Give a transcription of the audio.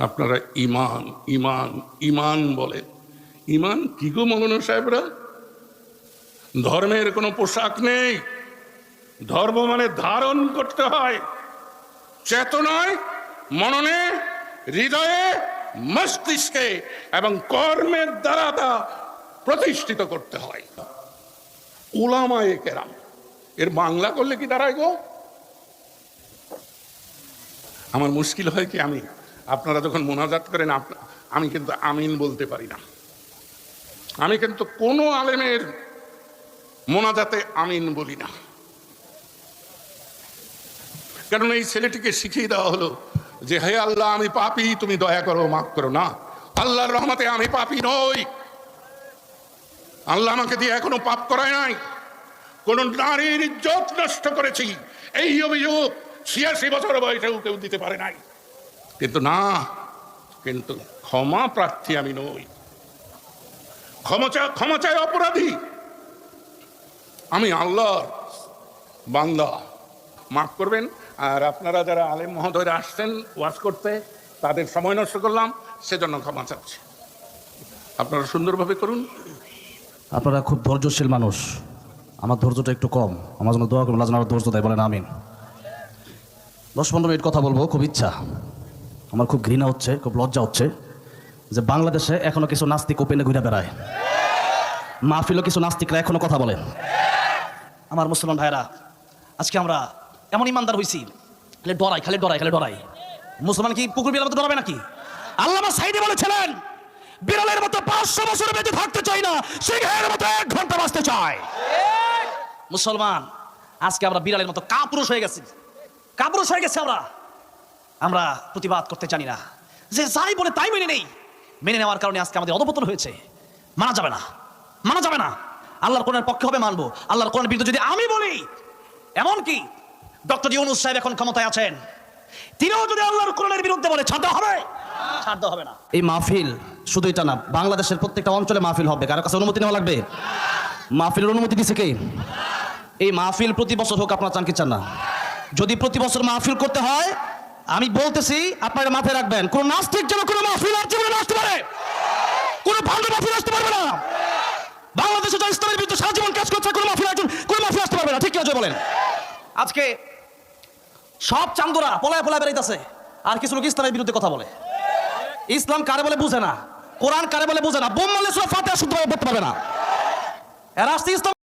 আপনারা ইমান ইমান ইমান বলেন। ইমান কি গো মৌলানা সাহেবরা? ধর্মের কোনো পোশাক নেই। ধর্ম মানে ধারণ করতে হয়। চেতনায়, মননে, হৃদয়ে, মস্তিষ্কে এবং কর্মের দ্বারা তা প্রতিষ্ঠিত করতে হয়। উলামায়ে কেরাম। এর বাংলা করলে কি দাঁড়ায় গো? আমার মুশকিল হয় কি আমি? আপনারা যখন মোনাজাত করেন আমি কিন্তু আমিন বলতে পারি না। আমি কিন্তু কোনো আলেমের মোনাজাতে আমিন বলি না। কারণ এই ছেলেটিকে শিখিয়ে দেওয়া হলো যে, হে আল্লাহ, আমি পাপি, তুমি দয়া করো, মাফ করো না। আল্লাহর রহমতে আমি পাপি নই। আল্লাহ আমাকে দিয়ে এখনও পাপ করায় নাই। কোন নারীর ইজ্জত নষ্ট করেছি। এই অভিযোগ ছিয়াশি বছর বয়সেও কেউ দিতে পারে নাই। কিন্তু না, কিন্তু ক্ষমা প্রার্থী আমি নই। ক্ষমা ক্ষমা চায় অপরাধী। আমি আল্লাহর বান্দা। মাফ করবেন, আর আপনারা যারা আলেম মহোদয়রা আসছেন ওয়াজ করতে, তাদের সময় নষ্ট করলাম, সেজন্য ক্ষমা চাচ্ছি। আপনারা সুন্দরভাবে করুন। আপনারা খুব ধৈর্যশীল মানুষ। আমার ধৈর্যটা একটু কম। আমার জন্য দোয়া আল্লাহ যেন ধৈর্য দেয়। বলেন আমিন। দশ পনেরো মিনিট কথা বলব, খুব ইচ্ছা। আমার খুব ঘৃণা হচ্ছে, খুব লজ্জা হচ্ছে যে বাংলাদেশে এখনও কিছু নাস্তিক ওপেনে ঘুরে বেড়ায়। মাহফিলও কিছু নাস্তিকরা এখনও কথা বলে। আমার মুসলমান ভাইরা আজকে আমরা এমন ইমানদার হয়েছি খালি ডরাই খালি ডরাই খালি ডরাই। মুসলমান কি পুকুর বিড়াল মতো ডরাবে নাকি? আল্লাহ সাইডে বলেছিলেন, বিড়ালের মতো পাঁচশো বছর বেঁচে থাকতে চাই না, সিংহের মতো এক ঘণ্টা বাঁচতে চায়। মুসলমান, আজকে আমরা বিড়ালের মতো কাপুরুষ হয়ে গেছি। কাপুরুষ হয়ে গেছে আমরা। আমরা প্রতিবাদ করতে জানি না। যে যাই বলে তাই মেনে নেই। মেনে নেওয়ার কারণে আজকে আমাদের অধপতন হয়েছে। মানা যাবে না। মানা যাবে না। আল্লাহর কোরআনের পক্ষে হবে মানবো। আল্লাহর কোরআনের বিরুদ্ধে যদি আমি বলি এমন কি ডক্টর ইউনুস সাহেব এখন ক্ষমতায় আছেন, তিনিও যদি আল্লাহর কোরআনের বিরুদ্ধে বলে, ছাড়তে হবে? ছাড়তে হবে না। এই মাহফিল শুধু এটা না, বাংলাদেশের প্রত্যেকটা অঞ্চলে মাহফিল হবে। কারও কাছে অনুমতি নেওয়া লাগবে? মাহফিলের অনুমতি দিছে কে? এই মাহফিল প্রতি বছর হোক আপনারা চান কি চান না। যদি প্রতি বছর মাহফিল করতে হয় আমি বলতেছি, আপনারা মাথায় রাখবেন, কোন নাস্তিক যেন কোনো মাহফিল আর জীবনে আসতে পারে। কোন ভালো মাহফিল আসতে পারবে না। বাংলাদেশে যা ইসলামের বিরুদ্ধে সারা জীবন কাজ করছে, কোনো মাহফিল একজন, কোনো মাহফিল আসতে পারবে না। ঠিক আছে বলেন। আজকে সব চান্দুরা পলায় পলায় বেড়াইতেছে, আর কিছু লোক ইসলামের বিরুদ্ধে কথা বলে। ইসলাম কারে বলে বুঝে না, কোরআন কারে বলে বুঝে না, বোম মারলে সব ফাতে শুদ্ধ পড়তে পারবে না। এরা আসছে ইসলাম